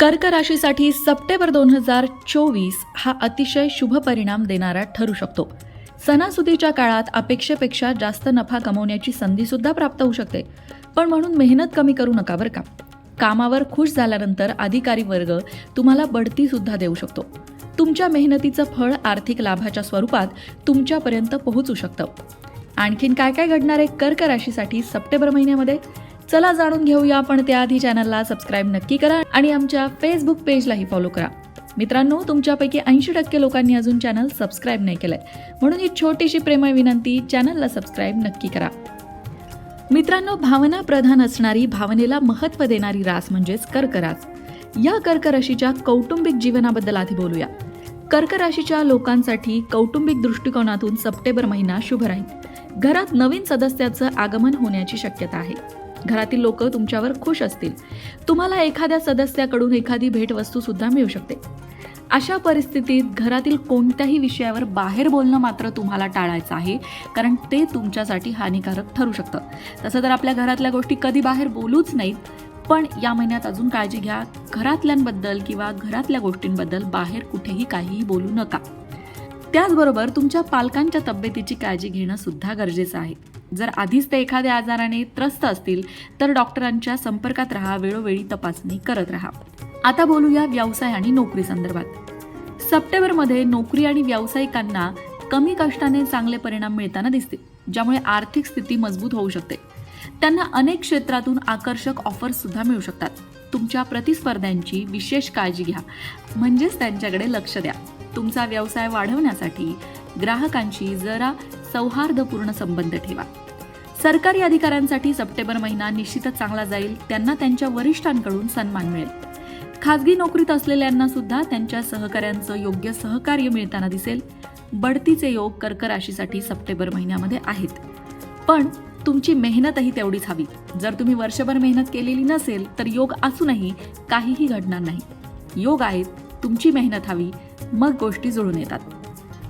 कर्क राशीसाठी September दोन हजार चोवीस हा अतिशय शुभ परिणाम देणारा ठरू शकतो. सणासुदीच्या काळात अपेक्षेपेक्षा जास्त नफा कमवण्याची संधीसुद्धा प्राप्त होऊ शकते. पण म्हणून मेहनत कमी करू नका बरं का. कामावर खुश झाल्यानंतर अधिकारी वर्ग तुम्हाला बढतीसुद्धा देऊ शकतो. तुमच्या मेहनतीचं फळ आर्थिक लाभाच्या स्वरूपात तुमच्यापर्यंत पोहोचू शकतं. आणखीन काय काय घडणार आहे कर्क राशीसाठी सप्टेंबर महिन्यामध्ये? चला जाणून घेऊया आपण त्याआधी चॅनलला सबस्क्राईब नक्की करा आणि आमच्या फेसबुक पेजलाही फॉलो करा. मित्रांनो तुमच्यापैकी ऐंशी टक्के लोकांनी अजून चॅनल सबस्क्राईब नाही केलंय. म्हणून ही छोटीशी प्रेमळ विनंती चॅनलला सबस्क्राईब नक्की करा. मित्रांनो भावना प्रधान असणारी भावनेला महत्त्व देणारी रास म्हणजेच कर्क रास या कर्क राशीच्या कौटुंबिक जीवनाबद्दल आधी बोलूया. कर्क राशीच्या लोकांसाठी कौटुंबिक दृष्टिकोनातून सप्टेंबर महिना शुभ राहील. घरात नवीन सदस्याचं आगमन होण्याची शक्यता आहे. घरातील लोक तुमच्यावर खुश असतील. तुम्हाला एखाद्या सदस्याकडून एखादी भेटवस्तू सुद्धा मिळू शकते. अशा परिस्थितीत घरातील कोणत्याही विषयावर बाहेर बोलणं मात्र तुम्हाला टाळायचं आहे कारण ते तुमच्यासाठी हानिकारक ठरू शकतं. तसं तर आपल्या घरातल्या गोष्टी कधी बाहेर बोलूच नाहीत पण या महिन्यात अजून काळजी घ्या. घरातल्यांबद्दल किंवा घरातल्या गोष्टींबद्दल बाहेर कुठेही काहीही बोलू नका. त्याचबरोबर तुमच्या पालकांच्या तब्येतीची काळजी घेणं सुद्धा गरजेचं आहे. जर आधीच ते एखाद्या आजाराने त्रस्त असतील तर डॉक्टरांच्या संपर्कात राहा वेळोवेळी तपासणी करत राहा. आता बोलूया व्यवसाय आणि नोकरी संदर्भात. सप्टेंबरमध्ये नोकरी आणि व्यावसायिकांना कमी कष्टाने चांगले परिणाम मिळताना दिसतील ज्यामुळे आर्थिक स्थिती मजबूत होऊ शकते. त्यांना अनेक क्षेत्रातून आकर्षक ऑफर्स सुद्धा मिळू शकतात. तुमच्या प्रतिस्पर्ध्यांची विशेष काळजी घ्या. म्हणजेच त्यांच्याकडे लक्ष द्या. तुमचा व्यवसाय वाढवण्यासाठी ग्राहकांशी जरा सौहार्दपूर्ण संबंध ठेवा. सरकारी अधिकाऱ्यांसाठी सप्टेंबर महिना निश्चितच चांगला जाईल त्यांना त्यांच्या वरिष्ठांकडून सन्मान मिळेल. खाजगी नोकरीत असलेल्यांना सुद्धा त्यांच्या सहकाऱ्यांचं योग्य सहकार्य मिळताना दिसेल. बढतीचे योग कर्क राशीसाठी सप्टेंबर महिन्यामध्ये आहेत. पण तुमची मेहनतही तेवढीच हवी. जर तुम्ही वर्षभर मेहनत केलेली नसेल तर योग असूनही काहीही घडणार नाही. योग आहेत तुमची मेहनत हवी मग गोष्टी जुळून येतात.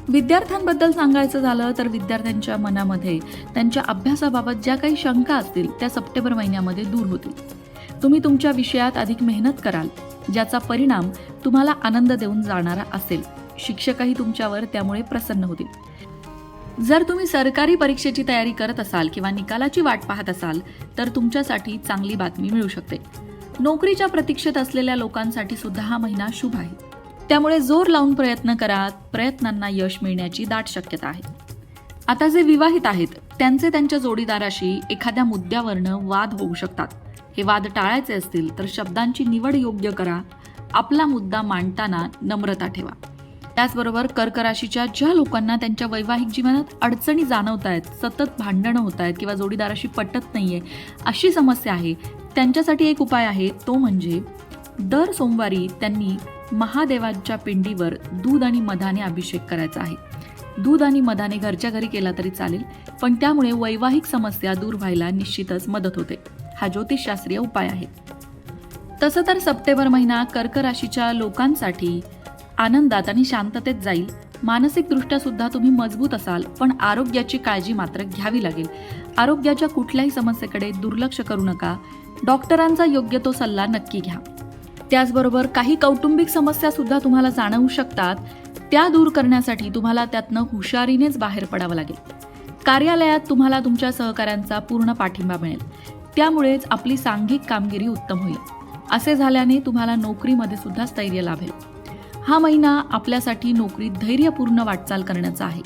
विद्यार्थ्यांबद्दल सांगायचं झालं तर विद्यार्थ्यांच्या मनामध्ये त्यांच्या अभ्यासाबाबत ज्या काही शंका असतील त्या सप्टेंबर महिन्यामध्ये दूर होतील. तुम्ही तुमच्या विषयात अधिक मेहनत कराल ज्याचा परिणाम तुम्हाला आनंद देऊन जाणारा असेल. शिक्षकही तुमच्यावर त्यामुळे प्रसन्न होतील. जर तुम्ही सरकारी परीक्षेची तयारी करत असाल किंवा निकालाची वाट पाहत असाल तर तुमच्यासाठी चांगली बातमी मिळू शकते. नोकरीच्या प्रतीक्षेत असलेल्या लोकांसाठी सुद्धा हा महिना शुभ आहे. त्यामुळे जोर लावून प्रयत्न करा प्रयत्नांना यश मिळण्याची दाट शक्यता आहे. आता जे विवाहित आहेत त्यांचे त्यांच्या जोडीदाराशी एखाद्या मुद्द्यावरनं वाद होऊ शकतात. हे वाद टाळायचे असतील तर शब्दांची निवड योग्य करा. आपला मुद्दा मांडताना नम्रता ठेवा. त्याचबरोबर कर्कराशीच्या ज्या लोकांना त्यांच्या वैवाहिक जीवनात अडचणी जाणवत आहेत सतत भांडणं होत आहेत किंवा जोडीदाराशी पटत नाहीये अशी समस्या आहे त्यांच्यासाठी एक उपाय आहे तो म्हणजे दर सोमवारी त्यांनी महादेवांच्या पिंडीवर दूध आणि मधाने अभिषेक करायचा आहे. दूध आणि मधाने घरच्या घरी केला तरी चालेल पण त्यामुळे वैवाहिक समस्या दूर व्हायला निश्चितच मदत होते. हा ज्योतिषशास्त्रीय उपाय आहे. तसं तर सप्टेंबर महिना कर्क राशीच्या लोकांसाठी आनंदात आणि शांततेत जाईल. मानसिकदृष्ट्या सुद्धा तुम्ही मजबूत असाल पण आरोग्याची काळजी मात्र घ्यावी लागेल. आरोग्याच्या कुठल्याही समस्येकडे दुर्लक्ष करू नका. डॉक्टरांचा योग्य तो सल्ला नक्की घ्या. त्याचबरोबर काही कौटुंबिक समस्या सुद्धा तुम्हाला जाणवू शकतात. त्या दूर करण्यासाठी तुम्हाला त्यातनं हुशारीनेच बाहेर पडावं लागेल. कार्यालयात तुम्हाला तुमच्या सहकाऱ्यांचा पूर्ण पाठिंबा मिळेल. त्यामुळेच आपली सांघिक कामगिरी उत्तम होईल. असे झाल्याने तुम्हाला नोकरीमध्ये सुद्धा स्थैर्य लाभेल. हा महिना आपल्यासाठी नोकरीत धैर्यपूर्ण वाटचाल करण्याचा आहे.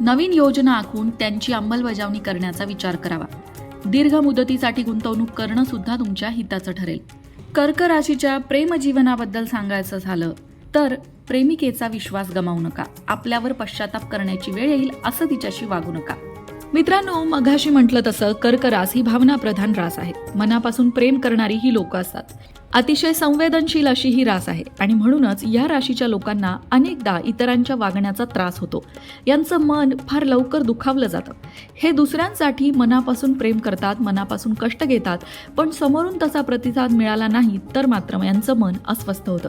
नवीन योजना आखून त्यांची अंमलबजावणी करण्याचा विचार करावा. दीर्घ मुदतीसाठी गुंतवणूक करणं सुद्धा तुमच्या हिताचं ठरेल. कर्क राशीच्या प्रेमजीवनाबद्दल सांगायचं झालं तर प्रेमिकेचा विश्वास गमावू नका. आपल्यावर पश्चाताप करण्याची वेळ येईल असं तिच्याशी वागू नका. मित्रांनो मघाशी म्हटलं तसं कर्क रास ही भावना प्रधान रास आहे. मनापासून प्रेम करणारी ही लोक असतात. अतिशय संवेदनशील अशी ही रास आहे. आणि म्हणूनच या राशीच्या लोकांना अनेकदा इतरांच्या वागण्याचा त्रास होतो. यांचं मन फार लवकर दुखावलं जातं. हे दुसऱ्यांसाठी मनापासून प्रेम करतात मनापासून कष्ट घेतात पण समोरून तसा प्रतिसाद मिळाला नाही तर मात्र यांचं मन अस्वस्थ होतं.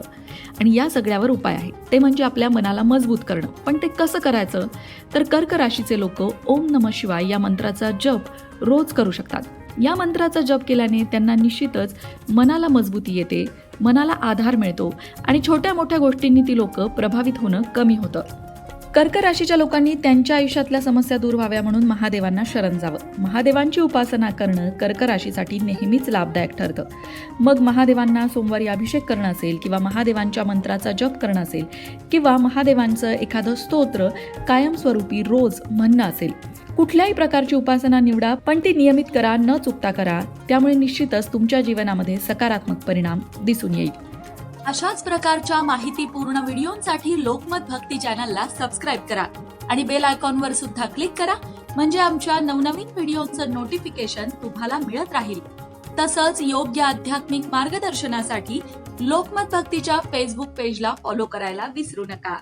आणि या सगळ्यावर उपाय आहे ते म्हणजे आपल्या मनाला मजबूत करणं. पण ते कसं करायचं? तर कर्क राशीचे लोक ओम नम शिवाय या मंत्राचा जप रोज करू शकतात. या मंत्राचा जप केल्याने त्यांना निश्चितच मनाला मजबूती येते मनाला आधार मिळतो आणि छोट्या मोठ्या गोष्टींनी ती लोक प्रभावित होणं कमी होतं. कर्क राशीच्या लोकांनी त्यांच्या आयुष्यातल्या समस्या दूर व्हाव्या म्हणून महादेवांना शरण जावं. महादेवांची उपासना करणं कर्क राशीसाठी नेहमीच लाभदायक ठरतं. मग महादेवांना सोमवारी अभिषेक करणं असेल किंवा महादेवांच्या मंत्राचा जप करणं असेल किंवा महादेवांचं एखादं स्तोत्र कायमस्वरूपी रोज म्हणणं असेल कुठल्याही प्रकारची उपासना निवडा पण ती नियमित करा न चुकता करा. त्यामुळे निश्चितच तुमच्या जीवनामध्ये सकारात्मक परिणाम दिसून येईल. अशाच प्रकारच्या माहितीपूर्ण व्हिडिओंसाठी लोकमत भक्ती चॅनलला सबस्क्राईब करा आणि बेल आयकॉनवर सुद्धा क्लिक करा म्हणजे आमच्या नवनवीन व्हिडिओचं नोटिफिकेशन तुम्हाला मिळत राहील. तसंच योग्य आध्यात्मिक मार्गदर्शनासाठी लोकमत भक्तीच्या फेसबुक पेजला फॉलो करायला विसरू नका.